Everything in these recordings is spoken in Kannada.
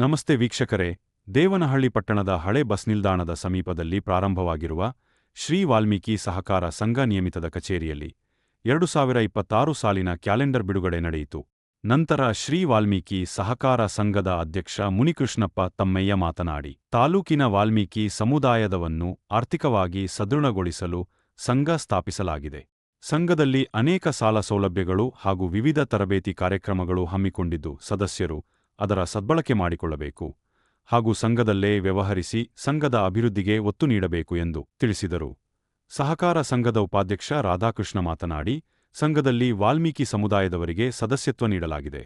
ನಮಸ್ತೆ ವೀಕ್ಷಕರೇ. ದೇವನಹಳ್ಳಿ ಪಟ್ಟಣದ ಹಳೆ ಬಸ್ ನಿಲ್ದಾಣದ ಸಮೀಪದಲ್ಲಿ ಪ್ರಾರಂಭವಾಗಿರುವ ಶ್ರೀ ವಾಲ್ಮೀಕಿ ಸಹಕಾರ ಸಂಘ ನಿಯಮಿತದ ಕಚೇರಿಯಲ್ಲಿ ಎರಡು ಸಾವಿರ ಇಪ್ಪತ್ತಾರು ಸಾಲಿನ ಕ್ಯಾಲೆಂಡರ್ ಬಿಡುಗಡೆ ನಡೆಯಿತು. ನಂತರ ಶ್ರೀ ವಾಲ್ಮೀಕಿ ಸಹಕಾರ ಸಂಘದ ಅಧ್ಯಕ್ಷ ಮುನಿಕೃಷ್ಣಪ್ಪ ತಮ್ಮಯ್ಯ ಮಾತನಾಡಿ, ತಾಲೂಕಿನ ವಾಲ್ಮೀಕಿ ಸಮುದಾಯದವನ್ನು ಆರ್ಥಿಕವಾಗಿ ಸದೃಢಗೊಳಿಸಲು ಸಂಘ ಸ್ಥಾಪಿಸಲಾಗಿದೆ. ಸಂಘದಲ್ಲಿ ಅನೇಕ ಸಾಲ ಸೌಲಭ್ಯಗಳು ಹಾಗೂ ವಿವಿಧ ತರಬೇತಿ ಕಾರ್ಯಕ್ರಮಗಳು ಹಮ್ಮಿಕೊಂಡಿದ್ದು, ಸದಸ್ಯರು ಅದರ ಸದ್ಬಳಕೆ ಮಾಡಿಕೊಳ್ಳಬೇಕು ಹಾಗೂ ಸಂಘದಲ್ಲೇ ವ್ಯವಹರಿಸಿ ಸಂಘದ ಅಭಿವೃದ್ಧಿಗೆ ಒತ್ತು ನೀಡಬೇಕು ಎಂದು ತಿಳಿಸಿದರು. ಸಹಕಾರ ಸಂಘದ ಉಪಾಧ್ಯಕ್ಷ ರಾಧಾಕೃಷ್ಣ ಮಾತನಾಡಿ, ಸಂಘದಲ್ಲಿ ವಾಲ್ಮೀಕಿ ಸಮುದಾಯದವರಿಗೆ ಸದಸ್ಯತ್ವ ನೀಡಲಾಗಿದೆ.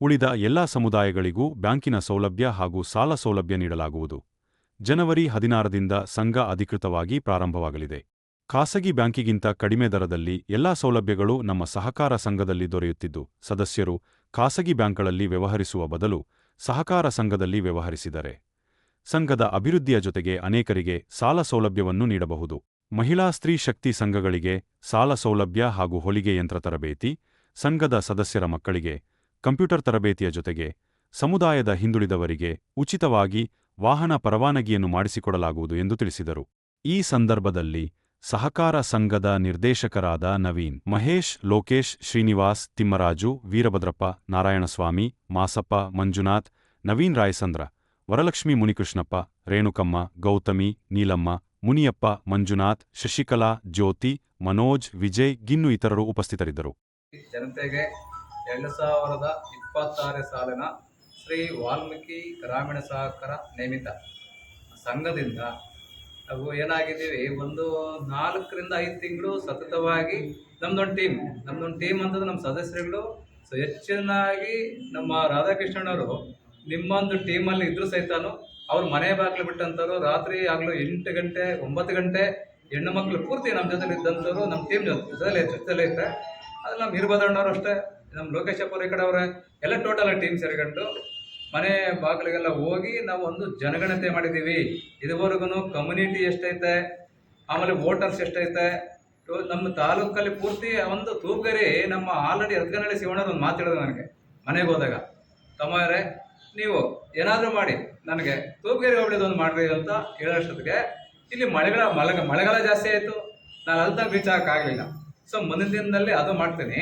ಉಳಿದ ಎಲ್ಲಾ ಸಮುದಾಯಗಳಿಗೂ ಬ್ಯಾಂಕಿನ ಸೌಲಭ್ಯ ಹಾಗೂ ಸಾಲ ಸೌಲಭ್ಯ ನೀಡಲಾಗುವುದು. ಜನವರಿ ಹದಿನಾರರಿಂದ ಸಂಘ ಅಧಿಕೃತವಾಗಿ ಪ್ರಾರಂಭವಾಗಲಿದೆ. ಖಾಸಗಿ ಬ್ಯಾಂಕಿಗಿಂತ ಕಡಿಮೆ ದರದಲ್ಲಿ ಎಲ್ಲಾ ಸೌಲಭ್ಯಗಳು ನಮ್ಮ ಸಹಕಾರ ಸಂಘದಲ್ಲಿ ದೊರೆಯುತ್ತಿದ್ದು, ಸದಸ್ಯರು ಖಾಸಗಿ ಬ್ಯಾಂಕ್ಗಳಲ್ಲಿ ವ್ಯವಹರಿಸುವ ಬದಲು ಸಹಕಾರ ಸಂಘದಲ್ಲಿ ವ್ಯವಹರಿಸಿದರೆ. ಸಂಘದ ಅಭಿವೃದ್ಧಿಯ ಜೊತೆಗೆ ಅನೇಕರಿಗೆ ಸಾಲ ಸೌಲಭ್ಯವನ್ನು ನೀಡಬಹುದು. ಮಹಿಳಾ ಸ್ತ್ರೀ ಶಕ್ತಿ ಸಂಘಗಳಿಗೆ ಸಾಲ ಸೌಲಭ್ಯ ಹಾಗೂ ಹೊಲಿಗೆ ಯಂತ್ರ ತರಬೇತಿ, ಸಂಘದ ಸದಸ್ಯರ ಮಕ್ಕಳಿಗೆ ಕಂಪ್ಯೂಟರ್ ತರಬೇತಿಯ ಜೊತೆಗೆ ಸಮುದಾಯದ ಹಿಂದುಳಿದವರಿಗೆ ಉಚಿತವಾಗಿ ವಾಹನ ಪರವಾನಗಿಯನ್ನು ಮಾಡಿಸಿಕೊಡಲಾಗುವುದು ಎಂದು ತಿಳಿಸಿದರು. ಈ ಸಂದರ್ಭದಲ್ಲಿ ಸಹಕಾರ ಸಂಘದ ನಿರ್ದೇಶಕರಾದ ನವೀನ್, ಮಹೇಶ್, ಲೋಕೇಶ್, ಶ್ರೀನಿವಾಸ್, ತಿಮ್ಮರಾಜು, ವೀರಭದ್ರಪ್ಪ, ನಾರಾಯಣಸ್ವಾಮಿ, ಮಾಸಪ್ಪ, ಮಂಜುನಾಥ್, ನವೀನ್ ರಾಯಸಂದ್ರ, ವರಲಕ್ಷ್ಮಿ ಮುನಿಕೃಷ್ಣಪ್ಪ, ರೇಣುಕಮ್ಮ, ಗೌತಮಿ, ನೀಲಮ್ಮ, ಮುನಿಯಪ್ಪ, ಮಂಜುನಾಥ್, ಶಶಿಕಲಾ, ಜ್ಯೋತಿ, ಮನೋಜ್, ವಿಜಯ್, ಗಿನ್ನು ಇತರರು ಉಪಸ್ಥಿತರಿದ್ದರು. ಜನತೆಗೆ ಎರಡು ಸಾವಿರದ ಇಪ್ಪತ್ತಾರನೇ ಸಾಲಿನ ಶ್ರೀ ವಾಲ್ಮೀಕಿ ಗ್ರಾಮೀಣ ಸಹಕಾರ ನೇಮಿತ ಸಂಘದಿಂದ ನಾವು ಏನಾಗಿದ್ದೀವಿ? ಒಂದು ನಾಲ್ಕರಿಂದ ಐದು ತಿಂಗಳು ಸತತವಾಗಿ ನಮ್ದೊಂದು ಟೀಮ್ ನಮ್ದೊಂದು ಟೀಮ್ ಅಂತಂದ್ರೆ ನಮ್ಮ ಸದಸ್ಯರುಗಳು. ಸೊ ಹೆಚ್ಚಿನಾಗಿ ನಮ್ಮ ರಾಧಾಕೃಷ್ಣನವರು ನಿಮ್ಮೊಂದು ಟೀಮಲ್ಲಿ ಇದ್ರು ಸಹಿತನು ಅವ್ರು ಮನೆ ಬಾಗಿಲು ಬಿಟ್ಟಂಥವ್ರು ರಾತ್ರಿ ಆಗಲೂ ಎಂಟು ಗಂಟೆ, ಒಂಬತ್ತು ಗಂಟೆ ಹೆಣ್ಣು ಮಕ್ಕಳು ಪೂರ್ತಿ ನಮ್ಮ ಜೊತೆಲಿ ಇದ್ದಂಥವ್ರು ನಮ್ಮ ಟೀಮ್ ಜೊತೆ, ಜೊತೆಲೇ ಇದ್ದಾರೆ ಅದು ನಮ್ಮ ಇರ್ಬೋದಣ್ಣವ್ರು ಅಷ್ಟೇ ನಮ್ಮ ಲೋಕೇಶಪ್ಪರು ಈ ಕಡೆ ಅವರೇ, ಎಲ್ಲ ಟೋಟಲ್ ಟೀಮ್ ಸೇರಿಕೊಂಡು ಮನೆ ಬಾಗಿಲಿಗೆಲ್ಲ ಹೋಗಿ ನಾವು ಒಂದು ಜನಗಣತಿ ಮಾಡಿದ್ದೀವಿ. ಇದುವರೆಗೂ ಕಮ್ಯುನಿಟಿ ಎಷ್ಟೈತೆ, ಆಮೇಲೆ ವೋಟರ್ಸ್ ಎಷ್ಟೈತೆ ನಮ್ಮ ತಾಲೂಕಲ್ಲಿ ಪೂರ್ತಿ ಒಂದು ತೂಗರಿ ನಮ್ಮ ಆಲ್ರೆಡಿ ಎತ್ಕನಹಳ್ಳಿ ಶಿವಣ್ಣರು ಒಂದು ಮಾತಾಡೋದು ನನಗೆ. ಮನೆಗೆ ಹೋದಾಗ, ತಮ್ಮವರೇ, ನೀವು ಏನಾದರೂ ಮಾಡಿ, ನನಗೆ ತೂಗೇರಿ ಒಂದು ಮಾಡ್ರಿ ಅಂತ ಹೇಳೋಷ್ಟೊತ್ತಿಗೆ, ಇಲ್ಲಿ ಮಳೆಗಳ ಮಳೆಗ ಮಳೆಗಾಲ ಜಾಸ್ತಿ ಆಯಿತು, ನಾನು ಬೀಚ್ ರೀಚ್ ಆಗಲಿಲ್ಲ ಸೊ ಮುಂದಿನ ದಿನದಲ್ಲಿ ಅದು ಮಾಡ್ತೀನಿ.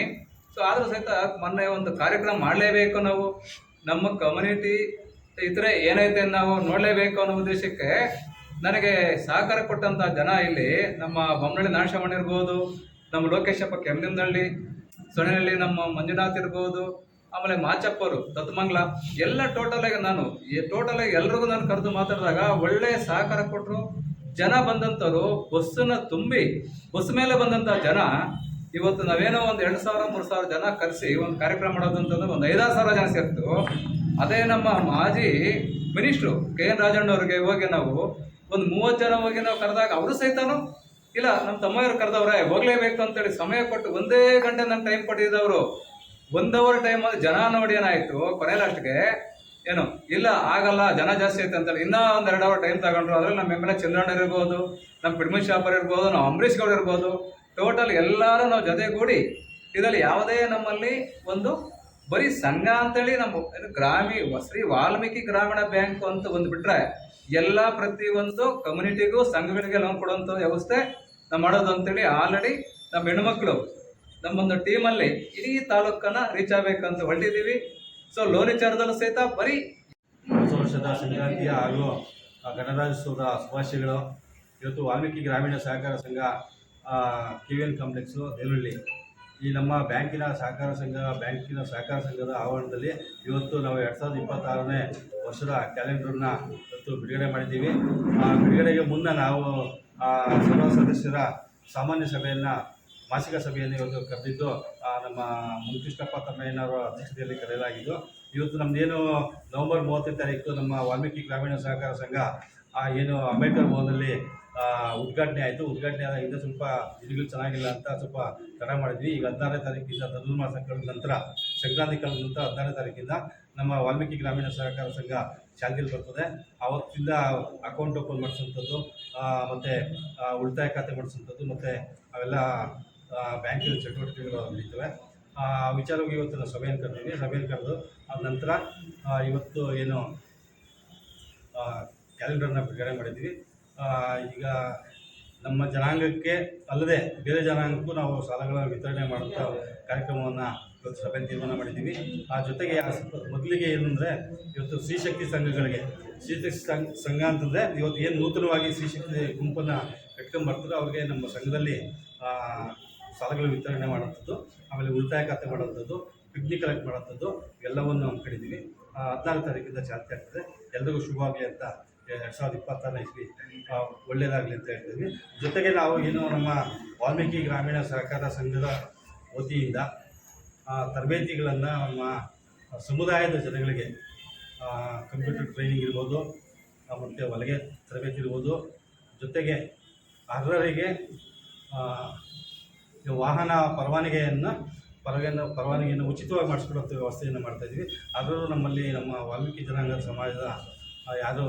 ಸೊ ಆದರೂ ಸಹಿತ ಮೊನ್ನೆ ಒಂದು ಕಾರ್ಯಕ್ರಮ ಮಾಡಲೇಬೇಕು ನಾವು. ನಮ್ಮ ಕಮ್ಯುನಿಟಿ ಇದ್ರೆ ಏನೈತೆ ನಾವು ನೋಡಲೇಬೇಕು ಅನ್ನೋ ಉದ್ದೇಶಕ್ಕೆ ನನಗೆ ಸಹಕಾರ ಕೊಟ್ಟಂಥ ಜನ ಇಲ್ಲಿ ನಮ್ಮ ಬೊಮ್ಮನಹಳ್ಳಿ ನಾಶಮಣ್ಣ ಇರ್ಬೋದು, ನಮ್ಮ ಲೋಕೇಶಪ್ಪ ಕೆಮ್ಮನಹಳ್ಳಿ ಸೊಣೆಹಳ್ಳಿ ನಮ್ಮ ಮಂಜುನಾಥ್ ಇರ್ಬೋದು, ಆಮೇಲೆ ಮಾಚಪ್ಪರು ದತ್ತಮಂಗ್ಲ, ಎಲ್ಲ ಟೋಟಲಾಗಿ ನಾನು ಟೋಟಲಾಗಿ ಎಲ್ರಿಗೂ ನಾನು ಕರೆದು ಮಾತಾಡಿದಾಗ ಒಳ್ಳೆ ಸಹಕಾರ ಕೊಟ್ಟರು ಜನ ಬಂದಂಥವ್ರು ಬಸ್ಸನ್ನು ತುಂಬಿ, ಬಸ್ ಮೇಲೆ ಬಂದಂಥ ಜನ ಇವತ್ತು ನಾವೇನೋ ಒಂದು ಎರಡು ಸಾವಿರ, ಮೂರು ಸಾವಿರ ಜನ ಕರೆಸಿ ಒಂದು ಕಾರ್ಯಕ್ರಮ ಮಾಡೋದು ಅಂತಂದ್ರೆ ಒಂದು ಐದಾರು ಸಾವಿರ ಜನ ಸೇರ್ತು ಅದೇ ನಮ್ಮ ಮಾಜಿ ಮಿನಿಸ್ಟ್ರು ಕೆ ಎನ್ ರಾಜಣ್ಣವ್ರಿಗೆ ಹೋಗಿ ನಾವು ಒಂದು ಮೂವತ್ತು ಜನ ಹೋಗಿ ನಾವು ಕರೆದಾಗ ಅವರು ಸಹಿತನು? ಇಲ್ಲ, ನಮ್ಮ ತಮ್ಮಯ್ಯರು ಕರೆದವ್ರೆ, ಹೋಗ್ಲೇಬೇಕು ಅಂತೇಳಿ ಸಮಯ ಕೊಟ್ಟು ಒಂದೇ ಗಂಟೆ ನನ್ನ ಟೈಮ್ ಕೊಟ್ಟಿದ್ದವರು. ಒಂದು ಅವರ್ ಟೈಮ್ ಅಲ್ಲಿ ಜನ ನೋಡಿ ಏನಾಯ್ತು? ಕೊನೆ ಲಾಸ್ಟ್ಗೆ ಏನು? ಇಲ್ಲ, ಆಗಲ್ಲ, ಜನ ಜಾಸ್ತಿ ಐತೆ ಅಂತೇಳಿ. ಇನ್ನೂ ಒಂದು ಎರಡು ಅವರ್ ಟೈಮ್ ತಗೊಂಡ್ರು. ಅದ್ರಲ್ಲಿ ನಮ್ಮ ಎಂ ಎಲ್ ಎ ಚಂದ್ರಣ್ಣ ಇರ್ಬೋದು, ನಮ್ಮ ಪಿಡ್ಮಿನ್ ಶಾಪರ್ ಇರ್ಬೋದು ನಾವು ಅಂಬರೀಷ್ ಗೌಡ್ ಇರ್ಬೋದು. ಟೋಟಲ್ ಎಲ್ಲರೂ ನಾವು ಜೊತೆಗೂಡಿ ಇದರಲ್ಲಿ ಯಾವುದೇ ನಮ್ಮಲ್ಲಿ ಒಂದು ಬರೀ ಸಂಘ ಅಂತೇಳಿ ನಮ್ಮ ಏನು ಗ್ರಾಮೀಣ ಶ್ರೀ ವಾಲ್ಮೀಕಿ ಗ್ರಾಮೀಣ ಬ್ಯಾಂಕ್ ಅಂತ ಒಂದು ಬಿಟ್ಟರೆ ಎಲ್ಲ ಪ್ರತಿಯೊಂದು ಕಮ್ಯುನಿಟಿಗೂ ಸಂಘಗಳಿಗೆ ಲೋನ್ ಕೊಡುವಂಥ ವ್ಯವಸ್ಥೆ ನಾವು ಮಾಡೋದು ಅಂತೇಳಿ ಆಲ್ರೆಡಿ ನಮ್ಮ ಹೆಣ್ಮಕ್ಳು ನಮ್ಮೊಂದು ಟೀಮಲ್ಲಿ ಇಡೀ ತಾಲೂಕನ್ನು ರೀಚ್ ಆಗಬೇಕಂತ ಹೊರಟಿದ್ದೀವಿ. ಸೊ ಲೋನ್ ವಿಚಾರದಲ್ಲೂ ಸಹಿತ ಬರೀ ಹೊಸ ವರ್ಷದ ಸಂಕ್ರಾಂತಿಯ ಹಾಗೂ ಗಣರಾಜ್ಯೋತ್ಸವದ ಶುಭಾಶಯಗಳು. ಇವತ್ತು ವಾಲ್ಮೀಕಿ ಗ್ರಾಮೀಣ ಸಹಕಾರ ಸಂಘ K V N complex Devaralli ಈ ನಮ್ಮ ಬ್ಯಾಂಕಿನ ಸಹಕಾರ ಸಂಘ, ಬ್ಯಾಂಕಿನ ಸಹಕಾರ ಸಂಘದ ಆವರಣದಲ್ಲಿ ಇವತ್ತು ನಾವು ಎರಡು ಸಾವಿರದ ಇಪ್ಪತ್ತಾರನೇ ವರ್ಷದ ಕ್ಯಾಲೆಂಡರ್ನ ಇವತ್ತು ಬಿಡುಗಡೆ ಮಾಡಿದ್ದೀವಿ. ಆ, ಬಿಡುಗಡೆಗೆ ಮುನ್ನ ನಾವು ಸರ್ವ ಸದಸ್ಯರ ಸಾಮಾನ್ಯ ಸಭೆಯನ್ನು, ಮಾಸಿಕ ಸಭೆಯನ್ನು ಇವತ್ತು ಕರೆದಿದ್ದು ನಮ್ಮ ಮುನಿಕೃಷ್ಣಪ್ಪ ತಮ್ಮಯ್ಯನವರ ಅಧ್ಯಕ್ಷತೆಯಲ್ಲಿ ಕರೆಯಲಾಗಿದ್ದು, ಇವತ್ತು ನಮ್ಮದೇನು ನವೆಂಬರ್ ಮೂವತ್ತನೇ ತಾರೀಕು, ನಮ್ಮ ವಾಲ್ಮೀಕಿ ಗ್ರಾಮೀಣ ಸಹಕಾರ ಸಂಘ ಏನು ಅಂಬೇಡ್ಕರ್ ಭವನದಲ್ಲಿ ಉದ್ಘಾಟನೆ ಆಯಿತು. ಉದ್ಘಾಟನೆ ಆದ ಇನ್ನೂ ಸ್ವಲ್ಪ ಇಲ್ಲಿಗಳು ಚೆನ್ನಾಗಿಲ್ಲ ಅಂತ ಸ್ವಲ್ಪ ತಡ ಮಾಡಿದ್ವಿ. ಈಗ ಹದಿನಾರನೇ ತಾರೀಕಿಂದ ಧನುರ್ಮಾಸ ಕಳೆದ ನಂತರ, ಸಂಕ್ರಾಂತಿ ಕಳೆದ ನಂತರ ಹದಿನಾರನೇ ತಾರೀಕಿಂದ ನಮ್ಮ ವಾಲ್ಮೀಕಿ ಗ್ರಾಮೀಣ ಸಹಕಾರ ಸಂಘ ಚಾಲ್ತಿಯಲ್ಲಿ ಬರ್ತದೆ. ಅವತ್ತಿಂದ ಅಕೌಂಟ್ ಓಪನ್ ಮಾಡಿಸುವಂಥದ್ದು ಮತ್ತು ಉಳಿತಾಯ ಖಾತೆ ಮಾಡಿಸುವಂಥದ್ದು ಮತ್ತು ಅವೆಲ್ಲ ಬ್ಯಾಂಕಿನ ಚಟುವಟಿಕೆಗಳು ನಡೀತವೆ. ಆ, ವಿಚಾರವಾಗಿ ಇವತ್ತು ನಾವು ಸಭೆಯನ್ನು ಕರೆದಿದ್ವಿ. ಸಭೆಯನ್ನು ಕರೆದು ಆದ ನಂತರ ಇವತ್ತು ಏನು ಕ್ಯಾಲೆಂಡರ್ನ ಬಿಡುಗಡೆ ಮಾಡಿದ್ವಿ. ಈಗ ನಮ್ಮ ಜನಾಂಗಕ್ಕೆ ಅಲ್ಲದೆ ಬೇರೆ ಜನಾಂಗಕ್ಕೂ ನಾವು ಸಾಲಗಳ ವಿತರಣೆ ಮಾಡುತ್ತಾ ಕಾರ್ಯಕ್ರಮವನ್ನು ಇವತ್ತು ಸಭೆ ತೀರ್ಮಾನ ಮಾಡಿದ್ದೀವಿ. ಆ ಜೊತೆಗೆ ಮೊದಲಿಗೆ ಏನಂದರೆ ಇವತ್ತು ಸ್ತ್ರೀಶಕ್ತಿ ಸಂಘಗಳಿಗೆ ಸ್ತ್ರೀಶಕ್ತಿ ಸಂಘ ಸಂಘ ಅಂತಂದರೆ ಇವತ್ತು ಏನು ನೂತನವಾಗಿ ಸ್ತ್ರೀಶಕ್ತಿ ಗುಂಪನ್ನು ಕಟ್ಕೊಂಡು ಬರ್ತಾರೆ ಅವ್ರಿಗೆ ನಮ್ಮ ಸಂಘದಲ್ಲಿ ಸಾಲಗಳ ವಿತರಣೆ ಮಾಡುವಂಥದ್ದು, ಆಮೇಲೆ ಉಳಿತಾಯ ಖಾತೆ ಮಾಡುವಂಥದ್ದು ಪಿಗ್ನಿ ಕಲೆಕ್ಟ್ ಮಾಡುವಂಥದ್ದು, ಎಲ್ಲವನ್ನು ಹಮ್ಮಿಕೊಂಡಿದ್ದೀವಿ ಹದಿನಾರು ತಾರೀಕಿಂದ ಚಾಲ್ತಿ ಆಗ್ತದೆ. ಎಲ್ರಿಗೂ ಶುಭವಾಗಲಿ ಅಂತ ಎರಡು ಸಾವಿರದ ಇಪ್ಪತ್ತಾರನೇ ಇಸ್ವಿ. ಒಳ್ಳೆಯದಾಗಲಿ ಅಂತ ಹೇಳ್ತೀವಿ ಜೊತೆಗೆ ನಾವು ಏನು ನಮ್ಮ ವಾಲ್ಮೀಕಿ ಗ್ರಾಮೀಣ ಸಹಕಾರ ಸಂಘದ ವತಿಯಿಂದ ತರಬೇತಿಗಳನ್ನು ನಮ್ಮ ಸಮುದಾಯದ ಜನಗಳಿಗೆ ಕಂಪ್ಯೂಟರ್ ಟ್ರೈನಿಂಗ್ ಇರ್ಬೋದು ಮತ್ತು ಹೊಲಿಗೆ ತರಬೇತಿ ಇರ್ಬೋದು. ಜೊತೆಗೆ ಅರ್ಹರಿಗೆ ವಾಹನ ಪರವಾನಗಿಯನ್ನು ಪರವಾನ ಪರವಾನಗಿಯನ್ನು ಉಚಿತವಾಗಿ ಮಾಡಿಸ್ಕೊಡುವಂಥ ವ್ಯವಸ್ಥೆಯನ್ನು ಮಾಡ್ತಾಯಿದ್ವಿ ಅದರಲ್ಲೂ ನಮ್ಮಲ್ಲಿ ನಮ್ಮ ವಾಲ್ಮೀಕಿ ಜನಾಂಗದ ಸಮಾಜದ ಯಾರು